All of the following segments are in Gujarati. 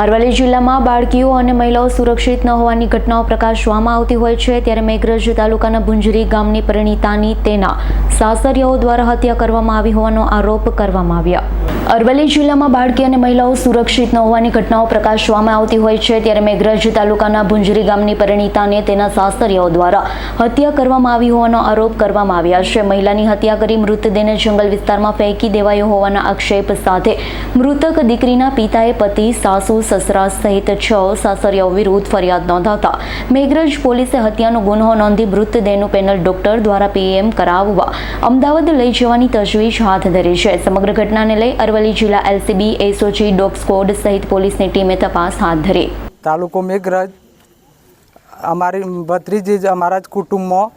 અરવલ્લી જિલ્લામાં બાળકીઓ અને મહિલાઓ સુરક્ષિત ન હોવાની ઘટનાઓ પ્રકાશવામાં આવતી હોય છે. ત્યારે મેઘરજ તાલુકાના ભુંજરી ગામની પરિણીતાની તેના સાસરિયાઓ દ્વારા હત્યા કરવામાં આવી હોવાનો આરોપ કરવામાં આવ્યા. અરવલ્લી જિલ્લામાં બાળકી અને મહિલાઓ સુરક્ષિત ન હોવાની ઘટનાઓ પ્રકાશવામાં આવતી હોય છે. ત્યારે મેઘરજ તાલુકાના ભુંજરી ગામની પરિણીતાને તેના સાસરિયાઓ દ્વારા હત્યા કરવામાં આવી હોવાનો આરોપ કરવામાં આવ્યા છે. મહિલાની હત્યા કરી મૃતદેહને જંગલ વિસ્તારમાં ફેંકી દેવાયો હોવાના આક્ષેપ સાથે મૃતક દીકરીના પિતાએ પતિ, સાસુ, સસરા સહિત છ સાસરિયાઓ વિરુદ્ધ ફરિયાદ નોંધાતા મેઘરજ પોલીસે હત્યાનો ગુનો નોંધી મૃતદેહનું પેનલ ડોક્ટર દ્વારા પીએમ કરાવવા અમદાવાદ લઈ જવાની તજવીજ હાથ ધરી છે. સમગ્ર ઘટનાને લઈ અરવલ્લી જિલ્લા એલસીબી એસઓજી ડોગ સ્કોડ સહિત પોલીસની ટીમે તપાસ હાથ ધરી. તાલુકો મેઘરાજ અમારી ભત્રીજી જ અમારા જ કુટુંબમાં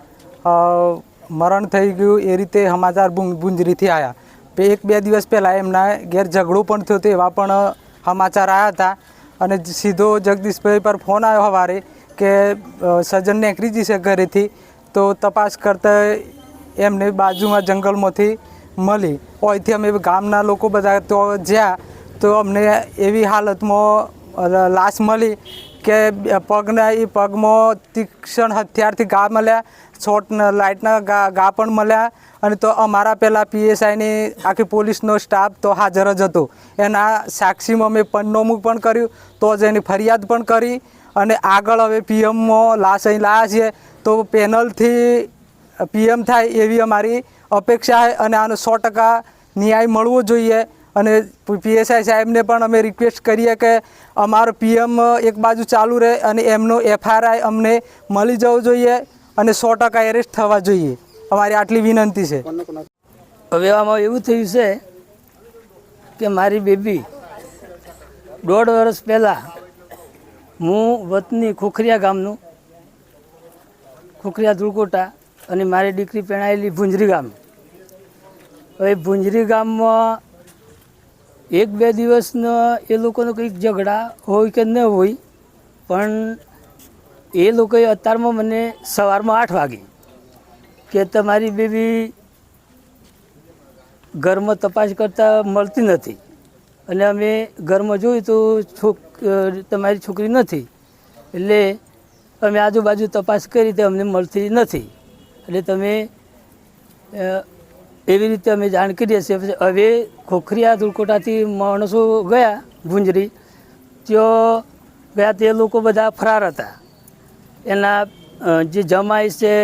મરણ થઈ ગયું એ રીતે સમાચાર ગુંજરીથી આવ્યા એક બે દિવસ પહેલાં એમના ઘેર ઝઘડો પણ થયો હતો એવા પણ સમાચાર આવ્યા હતા. અને સીધો જગદીશભાઈ પર ફોન આવ્યો સવારે કે અ, સજ્જન નીકળી જશે ઘરેથી તો તપાસ કરતા એમને બાજુમાં જંગલમાંથી મળી. અહીંથી અમે ગામના લોકો બધા તો જ્યાં, તો અમને એવી હાલતમાં લાશ મળી કે પગના એ પગમાં તીક્ષ્ણ હથિયારથી ગા મળ્યા શોર્ટ લાઇટના ગા ગા પણ મળ્યા અને તો અમારા પહેલાં પીએસઆઈની આખી પોલીસનો સ્ટાફ તો હાજર જ હતો. એના સાક્ષીમાં અમે પન્નોમું પણ કર્યું, તો જ એની ફરિયાદ પણ કરી અને આગળ હવે પીએમમાં લાશ અહીં લાયા છીએ, તો પેનલથી પીએમ થાય એવી અમારી અપેક્ષા અને આનો સો ટકા ન્યાય મળવો જોઈએ. અને પીએસઆઈ સાહેબને પણ અમે રિક્વેસ્ટ કરીએ કે અમારો પીએમ એક બાજુ ચાલુ રહે અને એમનો એફઆરઆઈ અમને મળી જવું જોઈએ અને સો ટકા એરેસ્ટ થવા જોઈએ. અમારી આટલી વિનંતી છે. હવે આમાં એવું થયું છે કે મારી બેબી દોઢ વર્ષ પહેલાં હું વતની ખોખરિયા ગામનું, ખોખરિયા ધુળકોટા અને મારી દીકરી પેણાયેલી ભુંજરી ગામ હવે ભુંજરી ગામમાં એક બે દિવસનો એ લોકોનો કંઈક ઝઘડા હોય કે ન હોય, પણ એ લોકોએ અત્યારમાં મને સવારમાં આઠ વાગે કે તમારી બેબી ઘરમાં તપાસ કરતાં મળતી નથી. અને અમે ઘરમાં જોયું તો છોક તમારી છોકરી નથી. એટલે અમે આજુબાજુ તપાસ કરી તો અમને મળતી નથી. એટલે તમે એવી રીતે અમે જાણ કરીએ છીએ. હવે ખોખરિયા ધુલકોટાથી માણસો ગયા ગુંજરી. ત્યાં ગયા તે લોકો બધા ફરાર હતા. એના જે જમાઈ છે,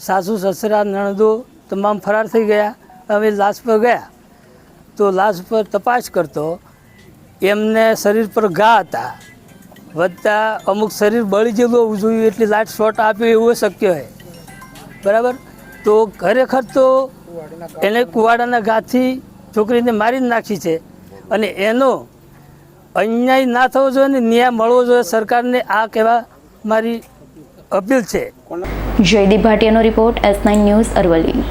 સાસુ, સસરા, નણદો તમામ ફરાર થઈ ગયા. અમે લાશ પર ગયા. તો લાશ પર તપાસ કરતો, એમને શરીર પર ઘા હતા. વધતા અમુક શરીર બળી જેલું હોવું જોઈએ, એટલી લાઈટ શોટ આપ્યો એવું શક્ય હોય. બરાબર? તો ખરેખર તો એને કુવાડાના ઘાથી છોકરીને મારી જ નાખી છે. અને એનો અન્યાય ના થવો જોઈએ ને ન્યાય મળવો જોઈએ સરકારને આ કહેવા મારી અપીલ છે. Jaydeep ભાટિયાનો report S nine news Aravalli.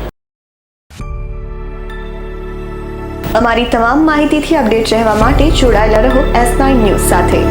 અમારી તમામ માહિતીથી અપડેટ રહેવા માટે જોડાયેલા રહો એસ નાઇન ન્યૂઝ સાથે.